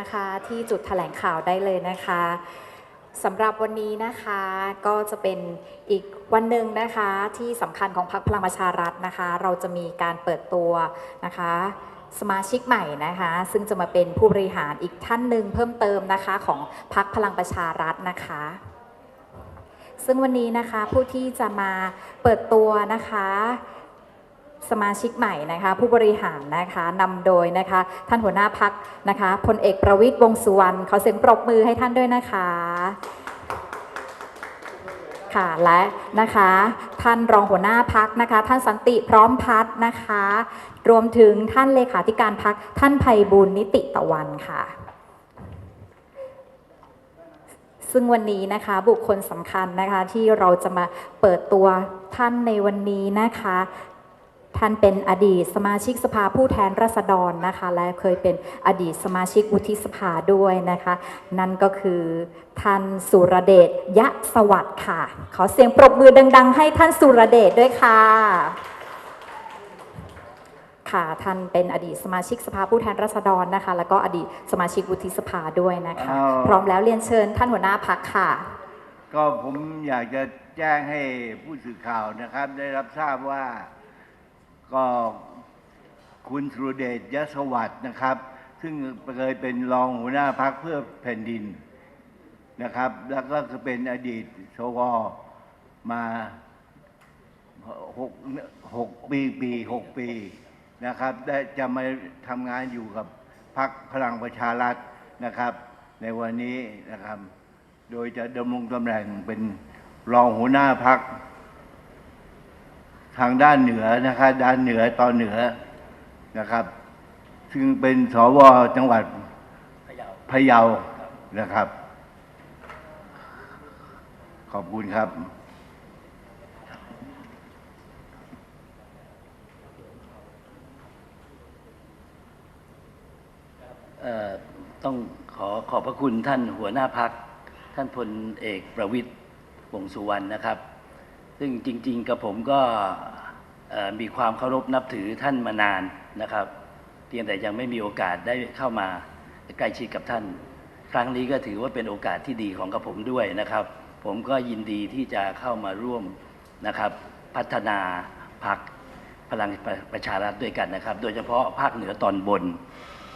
นะคะ ที่จุดแถลงข่าวได้เลยนะคะสำหรับวันนี้นะคะก็จะเป็นอีกวันหนึ่งนะคะที่สำคัญของพรรคพลังประชารัฐนะคะ เราจะมีการเปิดตัวนะคะสมาชิกใหม่นะคะ ซึ่งจะมาเป็นผู้บริหารอีกท่านหนึ่งเพิ่มเติมนะคะของพรรคพลังประชารัฐนะคะ ซึ่งวันนี้นะคะผู้ที่จะมาเปิดตัวนะคะ สมาชิกใหม่นะคะผู้บริหารนะคะนำโดยนะคะท่านหัวหน้าพักนะคะพลเอกประวิตยวงสุวรรณขอเสียงปรบมือให้ท่านด้วยนะคะค่ะและนะคะท่านรองหัวหน้าพักนะคะ ท่านสันติพร้อมพัฒน์นะคะ รวมถึงท่านเลขาธิการพักท่านไพบูลนิติตะวันค่ะ ซึ่งวันนี้นะคะบุคคลสำคัญนะคะที่เราจะมาเปิดตัวท่านในวันนี้นะคะ ท่านเป็นอดีตสมาชิกสภาผู้แทนราษฎรนะคะ และเคยเป็นอดีตสมาชิกวุฒิสภาด้วยนะคะ นั่นก็คือท่านสุรเดชยะสวัสดิ์ค่ะ ขอเสียงปรบมือดัง ๆ ให้ท่านสุรเดชด้วยค่ะค่ะท่านเป็นอดีตสมาชิกสภาผู้แทนราษฎรนะคะ แล้วก็อดีตสมาชิกวุฒิสภาด้วยนะคะอ้าวพร้อมแล้วเรียนเชิญท่านหัวหน้าพักค่ะ ก็ผมอยากจะแจ้งให้ผู้สื่อข่าวนะครับ ได้รับทราบว่า ก็คุณสุรเดชยศวัตนะครับ ซึ่งเคยเป็นรองหัวหน้าพักเพื่อแผ่นดินนะครับ แล้วก็คือเป็นอดีตสวมาหกหกปีปีหกปีนะครับ ได้จะมาทำงานอยู่กับพักพลังประชารัฐนะครับ ในวันนี้นะครับ โดยจะดำรงตำแหน่งเป็นรองหัวหน้าพัก ทางด้านเหนือนะครับด้านเหนือตอนเหนือนะครับ ซึ่งเป็นสวจังหวัดพะเยานะครับ ขอบคุณครับเอ่อต้องขอขอบพระคุณท่านหัวหน้าพัก ท่านพลเอกประวิตยวงษ์สุวรรณนะครับ ซึ่งจริง ๆ กับผมก็มีความเคารพนับถือท่านมานานนะครับ เพียงแต่ยังไม่มีโอกาสได้เข้ามาใกล้ชิดกับท่าน ครั้งนี้ก็ถือว่าเป็นโอกาสที่ดีของกับผมด้วยนะครับ ผมก็ยินดีที่จะเข้ามาร่วมนะครับพัฒนาพักพลังประชารัฐด้วยกันนะครับ โดยเฉพาะภาคเหนือตอนบน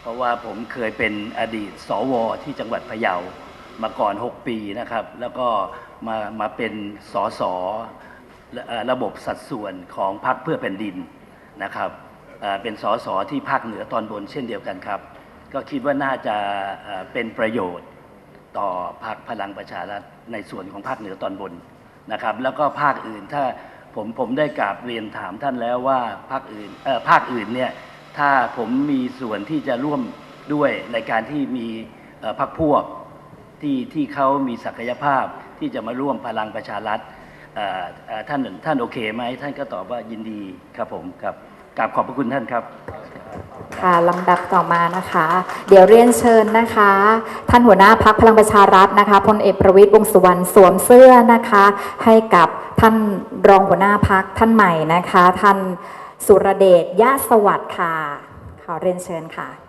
เพราะว่าผมเคยเป็นอดีต สว ที่จังหวัดพะเยามาก่อน 6 ปีนะครับ แล้วก็มามาเป็นสสเอ่อ ระบบสัดส่วนของพรรคเพื่อแผ่นดินนะครับเป็นสสที่ภาคเหนือตอนบนเช่นเดียวกันครับ ก็คิดว่าน่าจะเป็นประโยชน์ต่อพรรคพลังประชารัฐในส่วนของภาคเหนือตอนบนนะครับ แล้วก็ภาคอื่นถ้าผมผมได้กราบเรียนถามท่านแล้วว่าภาคอื่นภาคอื่นเนี่ยถ้าผมมีส่วนที่จะร่วมด้วยในการที่มีพรรคพวกที่ที่เขามีศักยภาพที่จะมาร่วมพลังประชารัฐ ท่านท่านโอเคไหมท่านก็ตอบว่ายินดีครับผมครับกราบขอบพระคุณท่านครับค่ะลำดับต่อมานะคะ เดี๋ยวเรียนเชิญนะคะ ท่านหัวหน้าพักพลังประชารัฐนะคะพลเอกประวิตยวงสุวรรณสวมเสื้อนะคะ ให้กับท่านรองหัวหน้าพักท่านใหม่นะคะ ท่านสุรเดชยะสวัสดิ์ค่ะขอเรียนเชิญค่ะ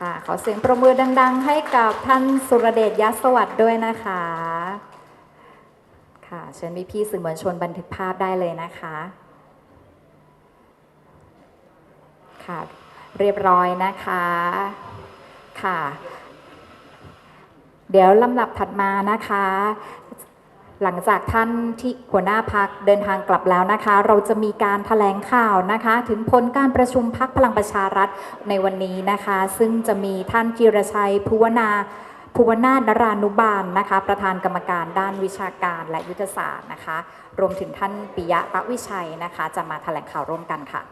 ค่ะ ขอเสียงประมือดัง ๆ ให้กับท่านสุรเดชยะสวัสดิ์ด้วยนะคะ ค่ะ เชิญพี่ๆสื่อมวลชนบันทึกภาพได้เลยนะคะ ค่ะ เรียบร้อยนะคะ ค่ะ เดี๋ยวลำดับถัดมานะคะ หลังจากท่านที่หัวหน้าพักเดินทางกลับแล้วนะคะ เราจะมีการถแถลงข่าวนะคะ ถึงผลการประชุมพักพลังประชารัฐในวันนี้นะคะ ซึ่งจะมีท่านจิรชัยภูวนาภูวนาถนรานุบาลนะคะ ประธานกรรมการด้านวิชาการและยุทธศาสตร์นะคะ รวมถึงท่านปิยะตะวิชัยนะคะ จะมาถแถลงข่าวร่วมกันค่ะ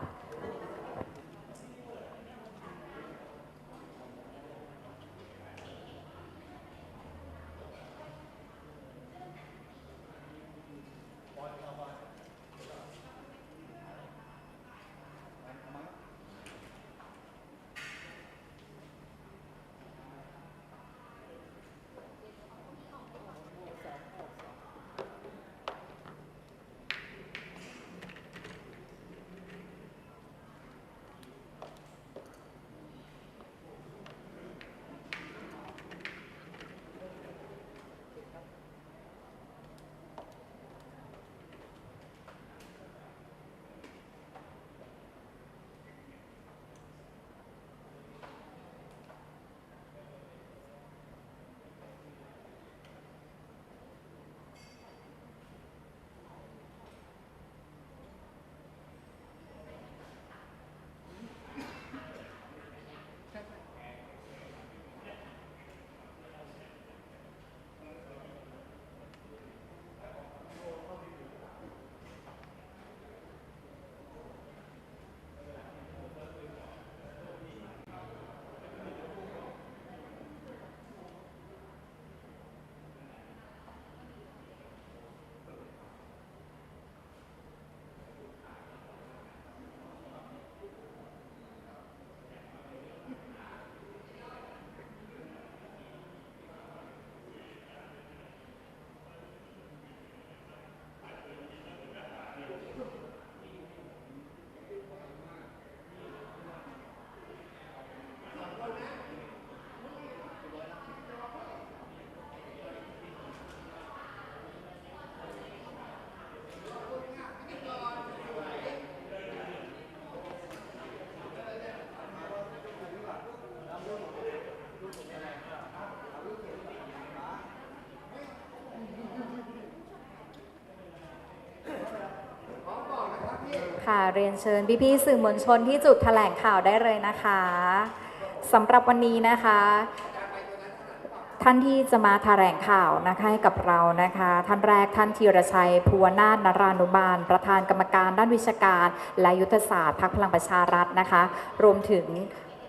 ค่ะ เรียนเชิญพี่ๆสื่อมวลชนที่จุดแถลงข่าวได้เลยนะคะสำหรับวันนี้นะคะ ท่านที่จะมาแถลงข่าวนะคะให้กับเรานะคะ ท่านแรกท่านธีรชัยภูวนาถนรานุบาล ประธานกรรมการด้านวิชาการ และยุทธศาสตร์พรรคพลังประชารัฐนะคะ รวมถึง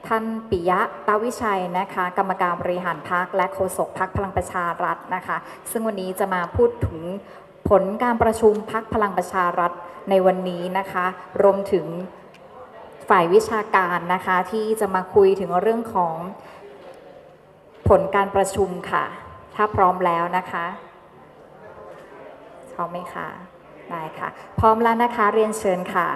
ท่านปิยะตาวิชัยนะคะ กรรมการบริหารพรรคและโฆษกพรรคพลังประชารัฐนะคะ ซึ่งวันนี้จะมาพูดถึง ผลการประชุมพรรคพลังประชารัฐในวันนี้นะคะ รวมถึงฝ่ายวิชาการนะคะที่จะมาคุยถึงเรื่องของผลการประชุมค่ะ ถ้าพร้อมแล้วนะคะพร้อมไหมคะได้ค่ะ พร้อมแล้วนะคะเรียนเชิญค่ะ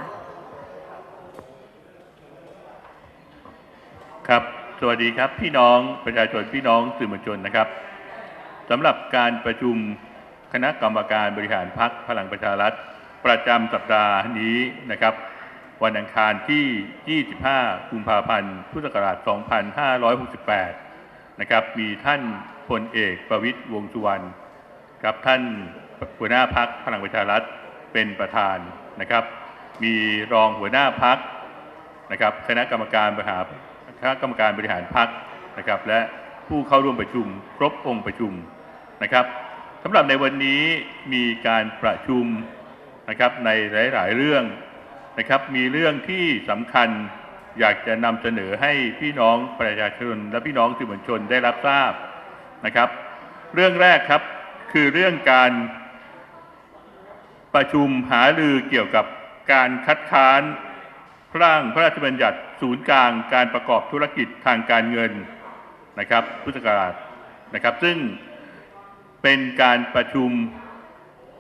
ครับ สวัสดีครับพี่น้องประชาชนพี่น้องสื่อมวลชนนะครับสำหรับการประชุม คณะกรรมการบริหารพรรคพลังประชารัฐ ประจำสัปดาห์นี้นะครับ วันอังคารที่ 25 กุมภาพันธ์ พุทธศักราช 2568 นะครับ มีท่านพลเอกประวิตยวงสุวรรณกับท่านหัวหน้าพักพลังประชารัฐเป็นประธานนะครับ มีรองหัวหน้าพักนะครับคณะกรรมการบริหารคณะกรรมการบริหารพรรคนะครับ และผู้เข้าร่วมประชุมครบองค์ประชุมนะครับ สำหรับในวันนี้มีการประชุมนะครับในหลาย ๆ เรื่องนะครับมีเรื่องที่สำคัญอยากจะนำเสนอให้พี่น้องประชาชนและพี่น้องสื่อมวลชนได้รับทราบนะครับ เรื่องแรกครับคือเรื่องการประชุมหารือเกี่ยวกับการคัดค้านร่างพระราชบัญญัติศูนย์กลางการประกอบธุรกิจทางการเงินนะครับพุทธศักราชนะครับ ซึ่ง เป็นการประชุม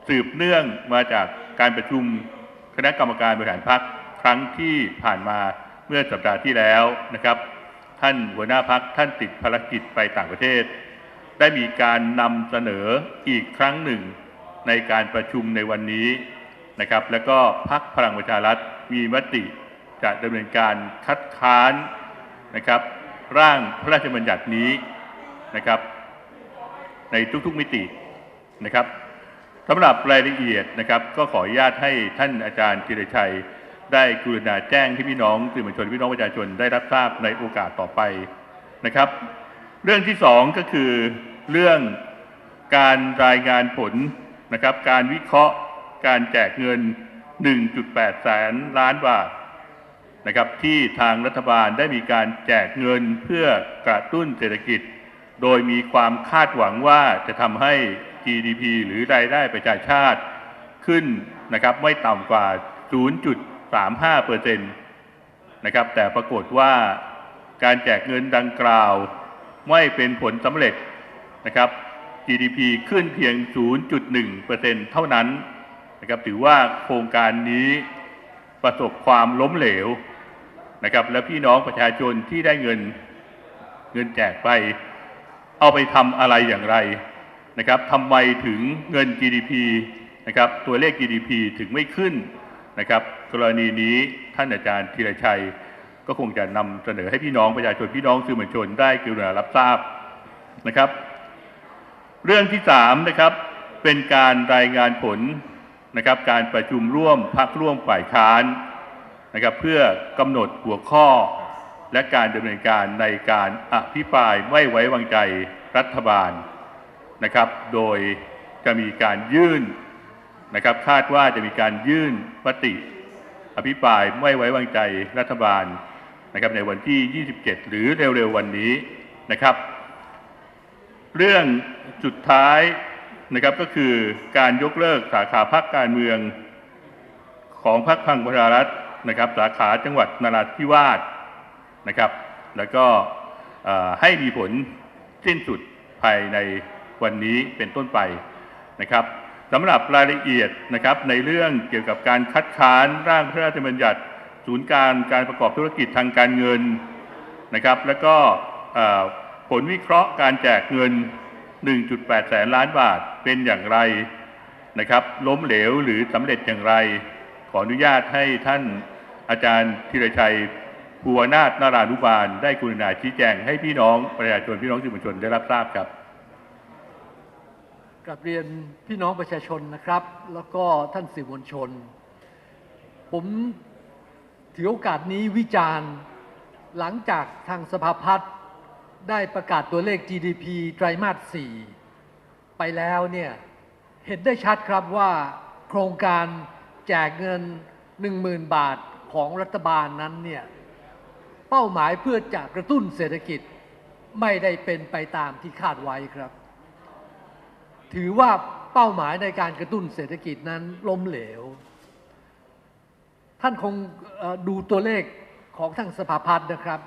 สืบเนื่องมาจากการประชุมคณะกรรมการบริหารพรรคครั้งที่ผ่านมาเมื่อสัปดาห์ที่แล้วนะครับ ท่านหัวหน้าพักท่านติดภารกิจไปต่างประเทศ ได้มีการนำเสนออีกครั้งหนึ่งในการประชุมในวันนี้นะครับ แล้วก็พักพลังประชารัฐมีมติจะดำเนินการคัดค้านนะครับ ร่างพระราชบัญญัตินี้นะครับ ในทุกๆมิตินะครับสำหรับรายละเอียดนะครับก็ขออนุญาตให้ท่านอาจารย์จิรชัย ได้กรุณาแจ้งให้พี่น้องสื่อมวลชนพี่น้องประชาชนได้รับทราบในโอกาสต่อไปนะครับ เรื่องที่สองก็คือเรื่องการรายงานผลนะครับ การวิเคราะห์การแจกเงิน 1.8 แสนล้านบาทนะครับที่ทางรัฐบาลได้มีการแจกเงินเพื่อกระตุ้นเศรษฐกิจ โดยมีความคาดหวังว่าจะทำให้ GDP หรือรายได้ประชาชาติขึ้นนะครับไม่ต่ำกว่า 0.35เปอร์เซ็นต์นะครับแต่ปรากฏว่าการแจกเงินดังกล่าวไม่เป็นผลสำเร็จนะครับ GDP ขึ้นเพียง 0.1%เท่านั้นนะครับถือว่าโครงการนี้ประสบความล้มเหลวนะครับและพี่น้องประชาชนที่ได้เงินเงินแจกไป เอาไปทำอะไรอย่างไรนะครับทำไมถึงเงิน GDP นะครับตัวเลข GDP ถึงไม่ขึ้นนะครับกรณีนี้ท่านอาจารย์ธีรชัย ก็คงจะนำเสนอให้พี่น้องประชาชนพี่น้องสื่อมวลชนได้กรุณารับทราบนะครับ เรื่องที่สามนะครับเป็นการรายงานผลนะครับการประชุมร่วมพักร่วมฝ่ายค้านนะครับเพื่อกำหนดหัวข้อ และการดำเนินการในการอภิปรายไม่ไว้วางใจรัฐบาลนะครับ โดยจะมีการยื่นนะครับ คาดว่าจะมีการยื่นมติ อภิปรายไม่ไว้วางใจรัฐบาลนะครับในวันที่ 27 หรือเร็วๆวันนี้นะครับ เรื่องสุดท้ายนะครับก็คือการยกเลิกสาขาพักการเมืองของพรรคพังประชารัฐนะครับ สาขาจังหวัดนราธิวาส นะครับ แล้วก็ให้มีผลสิ้นสุดภายในวันนี้เป็นต้นไปนะครับสำหรับรายละเอียดนะครับในเรื่องเกี่ยวกับการคัดค้านร่างพระราชบัญญัติศูนย์การการประกอบธุรกิจทางการเงินนะครับ แล้วก็ผลวิเคราะห์การแจกเงิน 1.8 แสนล้านบาทเป็นอย่างไรนะครับ ล้มเหลวหรือสำเร็จอย่างไร ขออนุญาตให้ท่านอาจารย์ธีรชัย ภูวนาถนารานุบาล ได้กรุณาชี้แจงให้พี่น้องประชาชนพี่น้องสื่อมวลชนได้รับทราบครับกลับเรียนพี่น้องประชาชนนะครับ แล้วก็ท่านสื่อมวลชน ผมถือโอกาสนี้วิจารณ์ หลังจากทางสภาพัฒน์ได้ประกาศตัวเลข GDP ไตรมาส 4 ไปแล้วเนี่ยเห็นได้ชัดครับว่าโครงการแจกเงิน 10,000 บาทของรัฐบาลนั้นเนี่ย เป้าหมายเพื่อจะกระตุ้นเศรษฐกิจไม่ได้เป็นไปตามที่คาดไว้ครับ ถือว่าเป้าหมายในการกระตุ้นเศรษฐกิจนั้นล้มเหลว ท่านคงดูตัวเลขของทางสภาพัฒน์นะครับ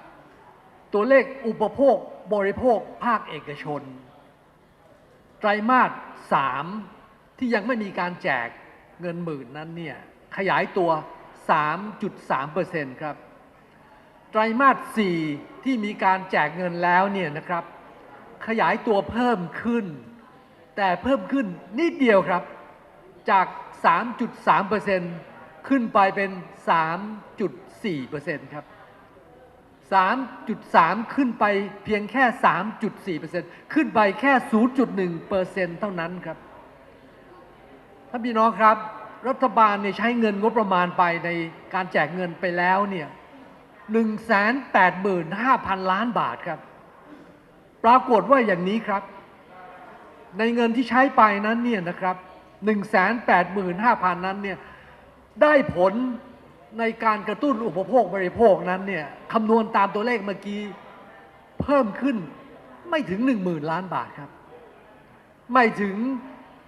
ตัวเลขอุปโภคบริโภคภาคเอกชน ไตรมาสสามที่ยังไม่มีการแจกเงินหมื่นนั้นเนี่ยขยายตัว 3.3%ครับ ไตรมาสสี่ที่มีการแจกเงินแล้วเนี่ยนะครับ ขยายตัวเพิ่มขึ้น แต่เพิ่มขึ้นนิดเดียวครับ จาก 3.3%ขึ้นไปเป็น 3.4%ครับ 3.3 ขึ้นไปเพียงแค่ 3.4%ขึ้นไปแค่ 0.1%เท่านั้นครับท่านพี่น้องครับ รัฐบาลเนี่ยใช้เงินงบประมาณไปในการแจกเงินไปแล้วเนี่ย 185,000 ล้านบาทครับ ปรากฏว่าอย่างนี้ครับ ในเงินที่ใช้ไปนั้นเนี่ยนะครับ185,000 นั้นเนี่ยได้ผลในการกระตุ้นอุปโภคบริโภคนั้นเนี่ยคำนวณตามตัวเลขเมื่อกี้เพิ่มขึ้นไม่ถึง 10,000 ล้านบาทครับ ไม่ถึง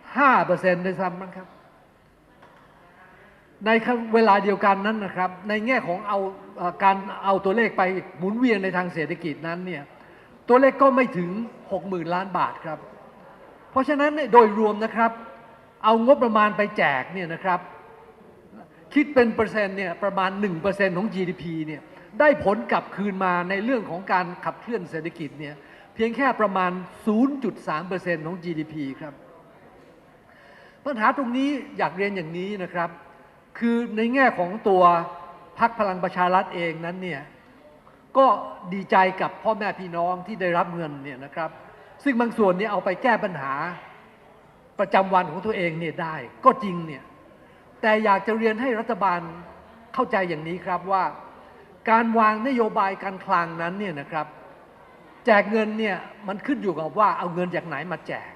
5%ด้วยซ้ำมั้งครับ ในเวลาเดียวกันนั้นนะครับ ในแง่ของเอา การเอาตัวเลขไปหมุนเวียนในทางเศรษฐกิจนั้นเนี่ยตัวเลขก็ไม่ถึง 60,000 ล้านบาทครับ เพราะฉะนั้นโดยรวมนะครับ เอางบประมาณไปแจกเนี่ยนะครับ คิดเป็นเปอร์เซ็นต์เนี่ยประมาณ 1%ของ GDP เนี่ยได้ผลกลับคืนมาในเรื่องของการขับเคลื่อนเศรษฐกิจเนี่ยเพียงแค่ประมาณ 0.3%ของ GDP ครับ ปัญหาตรงนี้อยากเรียนอย่างนี้นะครับ คือในแง่ของตัว พักพลังประชารัฐเองนั้นเนี่ยก็ดีใจกับพ่อแม่พี่น้องที่ได้รับเงินเนี่ยนะครับ ซึ่งบางส่วนเนี่ยเอาไปแก้ปัญหาประจำวันของตัวเองเนี่ยได้ก็จริงเนี่ยแต่อยากจะเรียนให้รัฐบาลเข้าใจอย่างนี้ครับว่า การวางนโยบายการคลังนั้นเนี่ยนะครับแจกเงินเนี่ยมันขึ้นอยู่กับว่าเอาเงินจากไหนมาแจก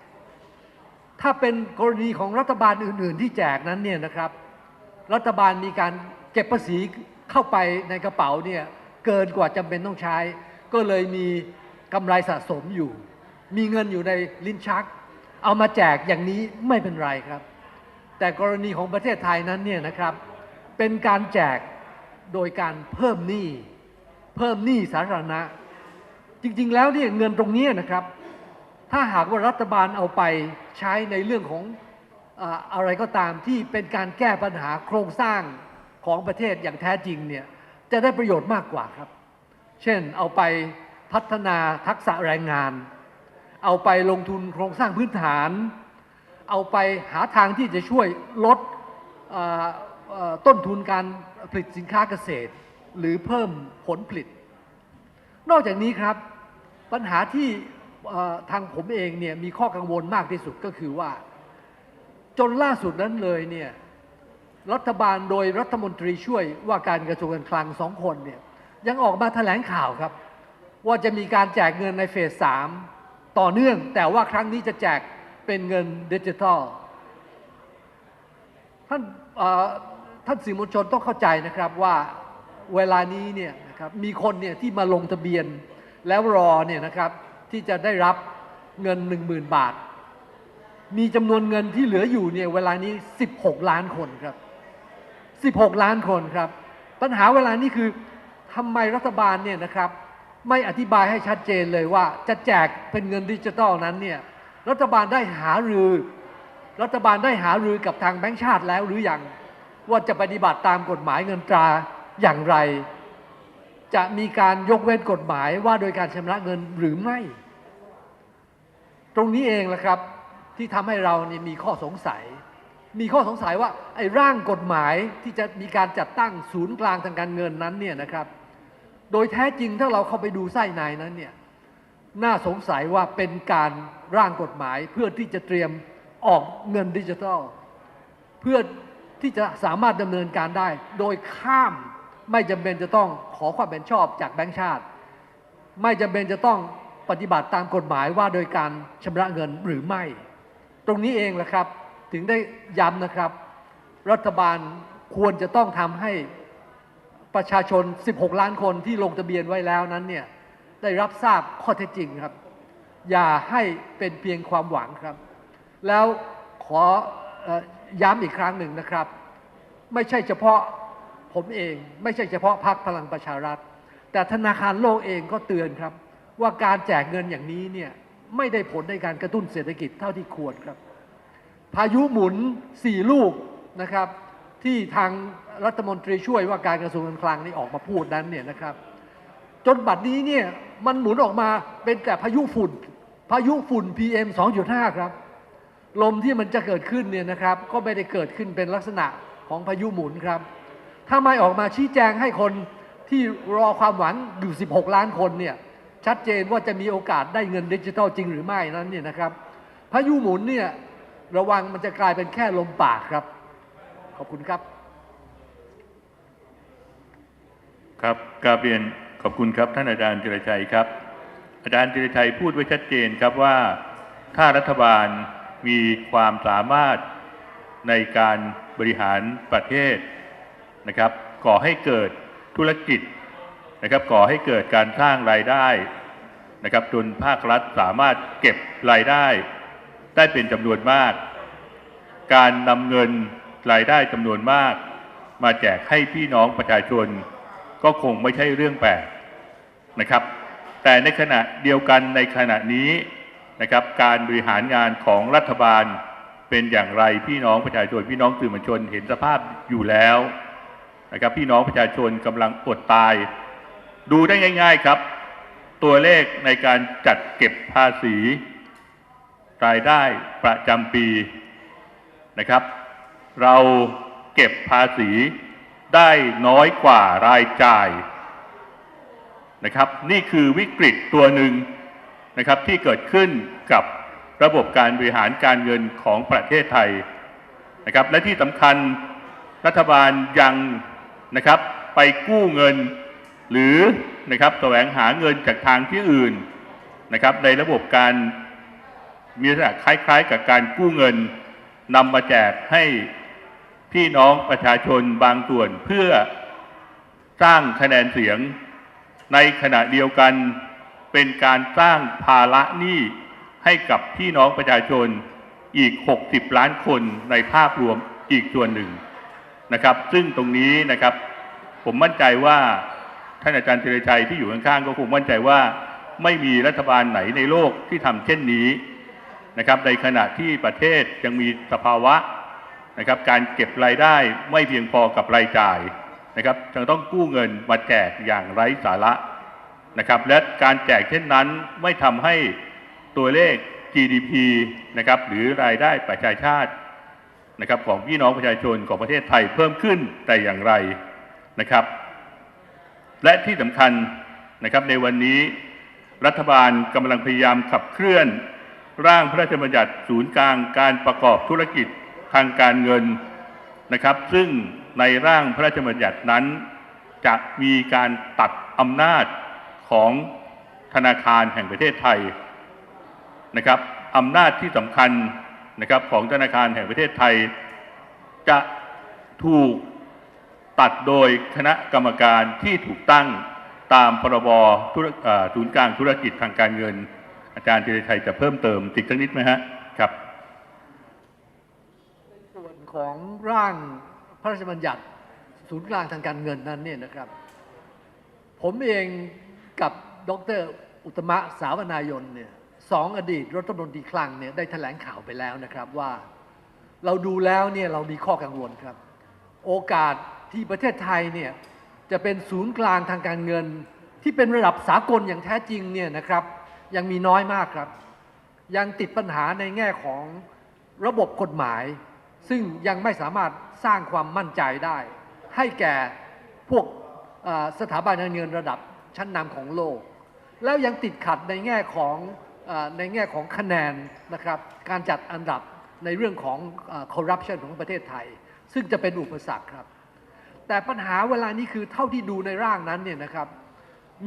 ถ้าเป็นกรณีของรัฐบาลอื่น ๆ ที่แจกนั้นเนี่ยนะครับ รัฐบาลมีการ เก็บภาษีเข้าไปในกระเป๋าเนี่ยเกินกว่าจำเป็นต้องใช้ ก็เลยมีกำไรสะสมอยู่ มีเงินอยู่ในลิ้นชัก เอามาแจกอย่างนี้ไม่เป็นไรครับ แต่กรณีของประเทศไทยนั้นเนี่ยนะครับ เป็นการแจกโดยการเพิ่มหนี้เพิ่มหนี้สาธารณะ จริงๆแล้วเนี่ยเงินตรงนี้นะครับ ถ้าหากว่ารัฐบาลเอาไปใช้ในเรื่องของอะไรก็ตามที่เป็นการแก้ปัญหาโครงสร้าง ของประเทศอย่างแท้จริงเนี่ยจะได้ประโยชน์มากกว่าครับ เช่นเอาไปพัฒนาทักษะแรงงาน เอาไปลงทุนโครงสร้างพื้นฐาน เอาไปหาทางที่จะช่วยลดต้นทุนการผลิตสินค้าเกษตร หรือเพิ่มผลผลิต นอกจากนี้ครับปัญหาที่ทางผมเองเนี่ยมีข้อกังวลมากที่สุดก็คือว่า จนล่าสุดนั้นเลยเนี่ย รัฐบาลโดยรัฐมนตรีช่วยว่าการกระทรวงการคลังสองคนเนี่ยยังออกมาแถลงข่าวครับ ว่าจะมีการแจกเงินในเฟสสามต่อเนื่อง แต่ว่าครั้งนี้จะแจกเป็นเงินดิจิทัลท่านท่านสื่อมวลชนต้องเข้าใจนะครับว่าเวลานี้เนี่ยนะครับมีคนเนี่ยที่มาลงทะเบียนแล้วรอเนี่ยนะครับที่จะได้รับเงิน 10,000 บาท มีจำนวนเงินที่เหลืออยู่เนี่ยเวลานี้ 16 ล้านคนครับ 16 ล้านคนครับ ปัญหาเวลานี้คือทำไมรัฐบาลเนี่ยนะครับไม่อธิบายให้ชัดเจนเลยว่าจะแจกเป็นเงินดิจิทัลนั้นเนี่ยรัฐบาลได้หารือ รัฐบาลได้หารือกับทางแบงก์ชาติแล้วหรือยังว่าจะปฏิบัติตามกฎหมายเงินตราอย่างไร จะมีการยกเว้นกฎหมายว่าโดยการชำระเงินหรือไม่ ตรงนี้เองแหละครับที่ทำให้เรานี่มีข้อสงสัย มีข้อสงสัยว่าไอ้ร่างกฎหมายที่จะมีการจัดตั้งศูนย์กลางทางการเงินนั้นเนี่ยนะครับ โดยแท้จริงถ้าเราเข้าไปดูไส้ในนั้นเนี่ยน่าสงสัยว่าเป็นการร่างกฎหมายเพื่อที่จะเตรียมออกเงินดิจิทัล เพื่อที่จะสามารถดำเนินการได้ โดยข้ามไม่จำเป็นจะต้องขอความเห็นชอบจากแบงก์ชาติ ไม่จำเป็นจะต้องปฏิบัติตามกฎหมายว่าโดยการชำระเงินหรือไม่ ตรงนี้เองแหละครับ ถึงได้ย้ำนะครับ รัฐบาลควรจะต้องทำให้ประชาชน 16 ล้านคนที่ลงทะเบียนไว้แล้วนั้นเนี่ยได้รับทราบข้อเท็จจริงครับ อย่าให้เป็นเพียงความหวังครับ แล้วขออ่อย้ำอีกครั้งหนึ่งนะครับ ไม่ใช่เฉพาะผมเอง ไม่ใช่เฉพาะพรรคพลังประชารัฐ แต่ธนาคารโลกเองก็เตือนครับ ว่าการแจกเงินอย่างนี้เนี่ยไม่ได้ผลในการกระตุ้นเศรษฐกิจเท่าที่ควรครับ พายุหมุน 4 ลูกนะครับ ที่ทางรัฐมนตรีช่วยว่าการกระทรวงการคลังนี่ออกมาพูดนั้นเนี่ยนะครับ จนบัดนี้เนี่ยมันหมุนออกมาเป็นแต่พายุฝุ่น พายุฝุ่น PM 2.5 ครับ ลมที่มันจะเกิดขึ้นเนี่ยนะครับ ก็ไม่ได้เกิดขึ้นเป็นลักษณะของพายุหมุนครับ ถ้าไม่ออกมาชี้แจงให้คนที่รอความหวังอยู่ 16 ล้านคนเนี่ยชัดเจนว่าจะมีโอกาสได้เงินดิจิทัลจริงหรือไม่นั้นเนี่ยนะครับพายุหมุนเนี่ย ระวังมันจะกลายเป็นแค่ลมปากครับ ขอบคุณครับ ครับกาเรียนขอบคุณครับ ท่านอาจารย์จิรชัยครับ อาจารย์จิรชัยพูดไว้ชัดเจนครับว่าถ้ารัฐบาลมีความสามารถในการบริหารประเทศนะครับก่อให้เกิดธุรกิจนะครับก่อให้เกิดการสร้างรายได้นะครับจนภาครัฐสามารถเก็บรายได้ ได้เป็นจำนวนมาก การนำเงินรายได้จำนวนมาก มาแจกให้พี่น้องประชาชน ก็คงไม่ใช่เรื่องแปลกนะครับ แต่ในขณะเดียวกันในขณะนี้นะครับ การบริหารงานของรัฐบาลเป็นอย่างไรพี่น้องประชาชนพี่น้องสื่อมวลชนเห็นสภาพอยู่แล้วนะครับพี่น้องประชาชนกำลังอดตาย ดูได้ง่าย ๆครับ ตัวเลขในการจัดเก็บภาษี รายได้ประจำปีนะครับ เราเก็บภาษีได้น้อยกว่ารายจ่ายนะครับ นี่คือวิกฤตตัวหนึ่งนะครับที่เกิดขึ้นกับระบบการบริหารการเงินของประเทศไทยนะครับ และที่สำคัญรัฐบาลยังนะครับไปกู้เงิน หรือนะครับแสวงหาเงินจากทางที่อื่นนะครับในระบบการ มีลักษณะคล้ายๆ กับการกู้เงินนำมาแจกให้พี่น้องประชาชนบางส่วนเพื่อสร้างคะแนนเสียง ในขณะเดียวกันเป็นการสร้างภาระหนี้ให้กับพี่น้องประชาชนอีก 60 ล้านคนในภาพรวมอีกส่วนหนึ่งนะครับ ซึ่งตรงนี้นะครับ ผมมั่นใจว่าท่านอาจารย์เฉลิชัยที่อยู่ข้างๆก็คงมั่นใจว่า ไม่มีรัฐบาลไหนในโลกที่ทำเช่นนี้ นะครับในขณะที่ประเทศยังมีสภาวะนะครับการเก็บรายได้ไม่เพียงพอกับรายจ่ายนะครับจึงต้องกู้เงินมาแจกอย่างไร้สาระนะครับและการแจกเช่นนั้นไม่ทำให้ตัวเลข GDP นะครับหรือรายได้ประชาชาตินะครับของพี่น้องประชาชนของประเทศไทยเพิ่มขึ้นแต่อย่างไรนะครับ และที่สำคัญนะครับในวันนี้รัฐบาลกำลังพยายามขับเคลื่อน ร่างพระราชบัญญัติศูนย์กลางการประกอบธุรกิจทางการเงินนะครับ ซึ่งในร่างพระราชบัญญัตินั้น จะมีการตัดอำนาจของธนาคารแห่งประเทศไทยนะครับอำนาจที่สำคัญนะครับของธนาคารแห่งประเทศไทย จะถูกตัดโดยคณะกรรมการที่ถูกตั้งตามพรบธุรศูนย์กลางธุรกิจทางการเงิน อาจารย์เจริญชัยจะเพิ่มเติมติดสักนิดไหมฮะครับส่วนของร่างพระราชบัญญัติศูนย์กลางทางการเงินนั้นเนี่ยนะครับ ผมเองกับดรอุตมะสาวนายนเนี่ยสองอดีตรัฐมนตรีคลังเนี่ยได้แถลงข่าวไปแล้วนะครับว่าเราดูแล้วเนี่ยเรามีข้อกังวลครับ โอกาสที่ประเทศไทยเนี่ยจะเป็นศูนย์กลางทางการเงิน ที่เป็นระดับสากลอย่างแท้จริงเนี่ยนะครับ ยังมีน้อยมากครับ ยังติดปัญหาในแง่ของระบบกฎหมาย ซึ่งยังไม่สามารถสร้างความมั่นใจได้ ให้แก่พวกสถาบันการเงินระดับชั้นนำของโลก แล้วยังติดขัดในแง่ของอในแง่ของคะแนนนะครับ การจัดอันดับในเรื่องของคอร์รัปชันของประเทศไทย ซึ่งจะเป็นอุปสรรคครับ แต่ปัญหาเวลานี้คือเท่าที่ดูในร่างนั้นเนี่ยนะครับ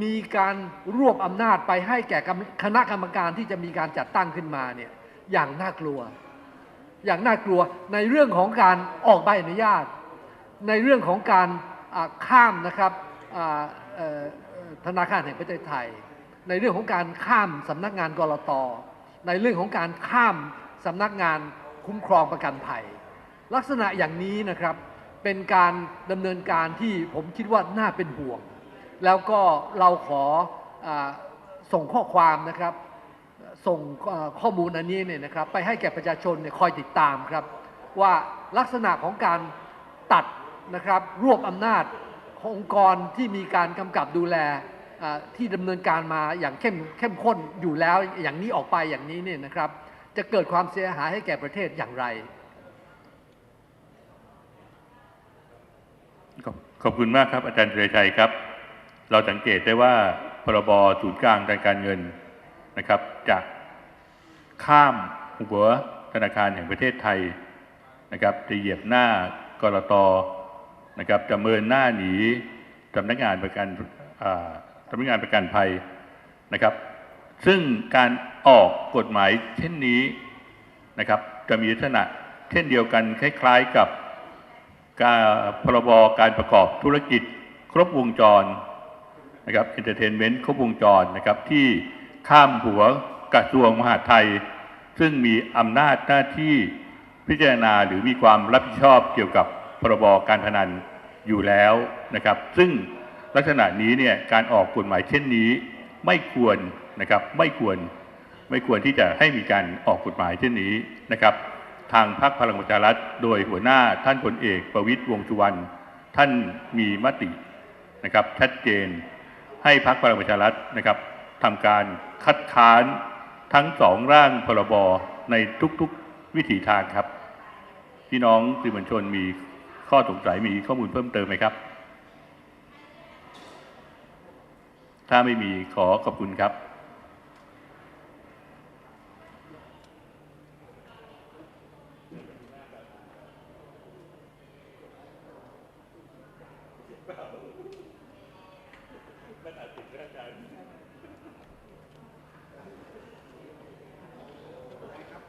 มีการรวบอำนาจไปให้แก่คณะกรรมการที่จะมีการจัดตั้งขึ้นมาเนี่ยอย่างน่ากลัว อย่างน่ากลัวในเรื่องของการออกใบอนุญาต ในเรื่องของการข้ามนะครับธนาคารแห่งประเทศไทย ในเรื่องของการข้ามสำนักงานกรตในเรื่องของการข้ามสำนักงานคุ้มครองประกันภัย ลักษณะอย่างนี้นะครับเป็นการดำเนินการที่ผมคิดว่าน่าเป็นห่วง แล้วก็เราขออส่งข้อความนะครับ ส่งข้อมูลอันนี้เนี่ยนะครับ ไปให้แก่ประชาชนเนี่ยคอยติดตามครับ ว่าลักษณะของการตัดนะครับ รวบอำนาจขององค์กรที่มีการกำกับดูแลที่ดำเนินการมาอย่างเข้มเข้มข้นอยู่แล้วอย่างนี้ออกไปอย่างนี้เนี่ยนะครับ จะเกิดความเสียหายให้แก่ประเทศอย่างไรขอบคุณมากครับ อาจารย์เฉลิมชัยครับ เราสังเกตได้ว่าพรบศูนย์กลางทางการเงินนะครับจะข้ามหัวธนาคารแห่งประเทศไทยนะครับจะเหยียบหน้ากรตนะครับจะเมินหน้าหนีสำนักงานประกันสำนักงานประกันภัยนะครับ ซึ่งการออกกฎหมายเช่นนี้นะครับจะมีลักษณะเช่นเดียวกันคล้าย ๆกับการพรบการประกอบธุรกิจครบวงจร นะครับเอนเตอร์เทนเมนต์ครบวงจรนะครับที่ข้ามหัวกระทรวงมหาดไทย ซึ่งมีอำนาจหน้าที่พิจารณาหรือมีความรับผิดชอบเกี่ยวกับพรบการพนันอยู่แล้วนะครับ ซึ่งลักษณะนี้เนี่ยการออกกฎหมายเช่นนี้ไม่ควรนะครับไม่ควรไม่ควรที่จะให้มีการออกกฎหมายเช่นนี้นะครับ ทางพรรคพลังประชารัฐโดยหัวหน้าท่านพลเอกประวิตรวงสุวรรณท่านมีมตินะครับชัดเจน ให้พรรคพลังประชารัฐนะครับทำการคัดค้านทั้งสองร่างพรบในทุกๆวิถีทางครับ พี่น้องสื่อมวลชนมีข้อสงสัยมีข้อมูลเพิ่มเติมไหมครับ ถ้าไม่มีขอขอบคุณครับ มันอาจติดอาจารย์ครับ